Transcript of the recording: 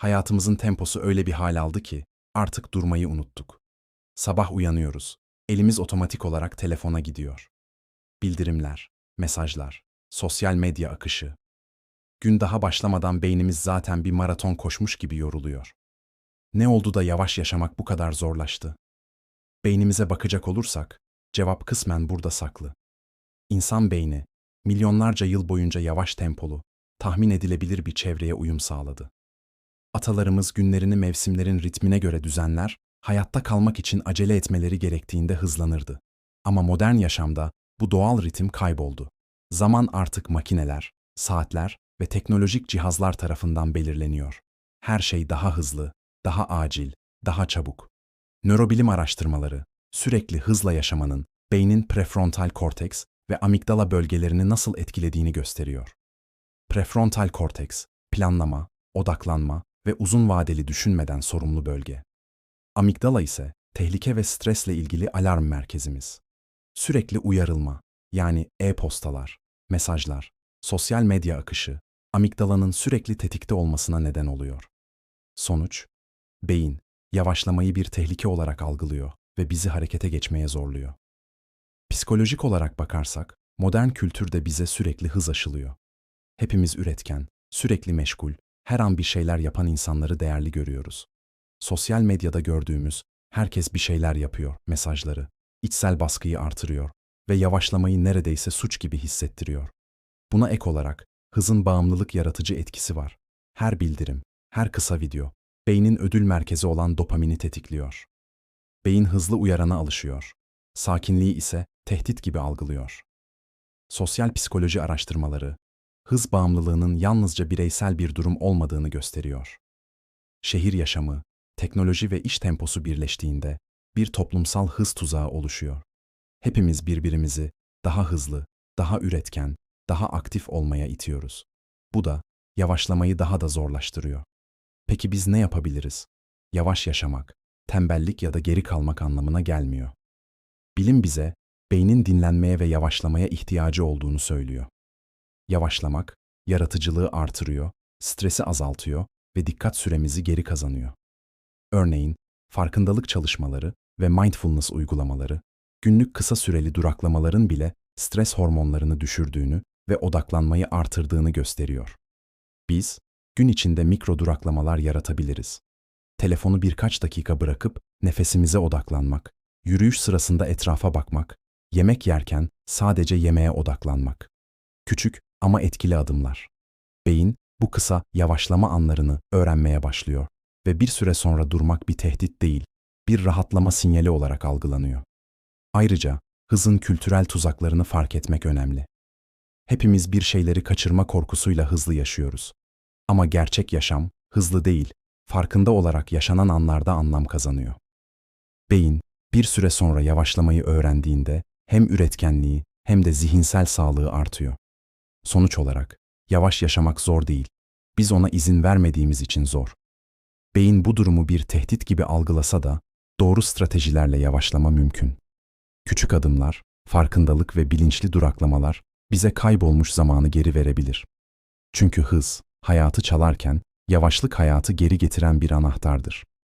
Hayatımızın temposu öyle bir hal aldı ki artık durmayı unuttuk. Sabah uyanıyoruz. Elimiz otomatik olarak telefona gidiyor. Bildirimler, mesajlar, sosyal medya akışı. Gün daha başlamadan beynimiz zaten bir maraton koşmuş gibi yoruluyor. Ne oldu da yavaş yaşamak bu kadar zorlaştı? Beynimize bakacak olursak, cevap kısmen burada saklı. İnsan beyni, milyonlarca yıl boyunca yavaş tempolu, tahmin edilebilir bir çevreye uyum sağladı. Atalarımız günlerini mevsimlerin ritmine göre düzenler, hayatta kalmak için acele etmeleri gerektiğinde hızlanırdı. Ama modern yaşamda bu doğal ritim kayboldu. Zaman artık makineler, saatler ve teknolojik cihazlar tarafından belirleniyor. Her şey daha hızlı, daha acil, daha çabuk. Nörobilim araştırmaları, sürekli hızla yaşamanın beynin prefrontal korteks ve amigdala bölgelerini nasıl etkilediğini gösteriyor. Prefrontal korteks, planlama, odaklanma ve uzun vadeli düşünmeden sorumlu bölge. Amigdala ise tehlike ve stresle ilgili alarm merkezimiz. Sürekli uyarılma, yani e-postalar, mesajlar, sosyal medya akışı, amigdalanın sürekli tetikte olmasına neden oluyor. Sonuç, beyin, yavaşlamayı bir tehlike olarak algılıyor ve bizi harekete geçmeye zorluyor. Psikolojik olarak bakarsak, modern kültürde bize sürekli hız aşılıyor. Hepimiz üretken, sürekli meşgul, her an bir şeyler yapan insanları değerli görüyoruz. Sosyal medyada gördüğümüz herkes bir şeyler yapıyor mesajları, içsel baskıyı artırıyor ve yavaşlamayı neredeyse suç gibi hissettiriyor. Buna ek olarak hızın bağımlılık yaratıcı etkisi var. Her bildirim, her kısa video, beynin ödül merkezi olan dopamini tetikliyor. Beyin hızlı uyarana alışıyor. Sakinliği ise tehdit gibi algılıyor. Sosyal psikoloji araştırmaları, hız bağımlılığının yalnızca bireysel bir durum olmadığını gösteriyor. Şehir yaşamı, teknoloji ve iş temposu birleştiğinde bir toplumsal hız tuzağı oluşuyor. Hepimiz birbirimizi daha hızlı, daha üretken, daha aktif olmaya itiyoruz. Bu da yavaşlamayı daha da zorlaştırıyor. Peki biz ne yapabiliriz? Yavaş yaşamak, tembellik ya da geri kalmak anlamına gelmiyor. Bilim bize beynin dinlenmeye ve yavaşlamaya ihtiyacı olduğunu söylüyor. Yavaşlamak, yaratıcılığı artırıyor, stresi azaltıyor ve dikkat süremizi geri kazanıyor. Örneğin, farkındalık çalışmaları ve mindfulness uygulamaları, günlük kısa süreli duraklamaların bile stres hormonlarını düşürdüğünü ve odaklanmayı artırdığını gösteriyor. Biz, gün içinde mikro duraklamalar yaratabiliriz. Telefonu birkaç dakika bırakıp nefesimize odaklanmak, yürüyüş sırasında etrafa bakmak, yemek yerken sadece yemeğe odaklanmak. Küçük ama etkili adımlar. Beyin bu kısa yavaşlama anlarını öğrenmeye başlıyor ve bir süre sonra durmak bir tehdit değil, bir rahatlama sinyali olarak algılanıyor. Ayrıca hızın kültürel tuzaklarını fark etmek önemli. Hepimiz bir şeyleri kaçırma korkusuyla hızlı yaşıyoruz. Ama gerçek yaşam hızlı değil, farkında olarak yaşanan anlarda anlam kazanıyor. Beyin bir süre sonra yavaşlamayı öğrendiğinde hem üretkenliği hem de zihinsel sağlığı artıyor. Sonuç olarak yavaş yaşamak zor değil. Biz ona izin vermediğimiz için zor. Beyin bu durumu bir tehdit gibi algılasa da doğru stratejilerle yavaşlama mümkün. Küçük adımlar, farkındalık ve bilinçli duraklamalar bize kaybolmuş zamanı geri verebilir. Çünkü hız, hayatı çalarken yavaşlık hayatı geri getiren bir anahtardır.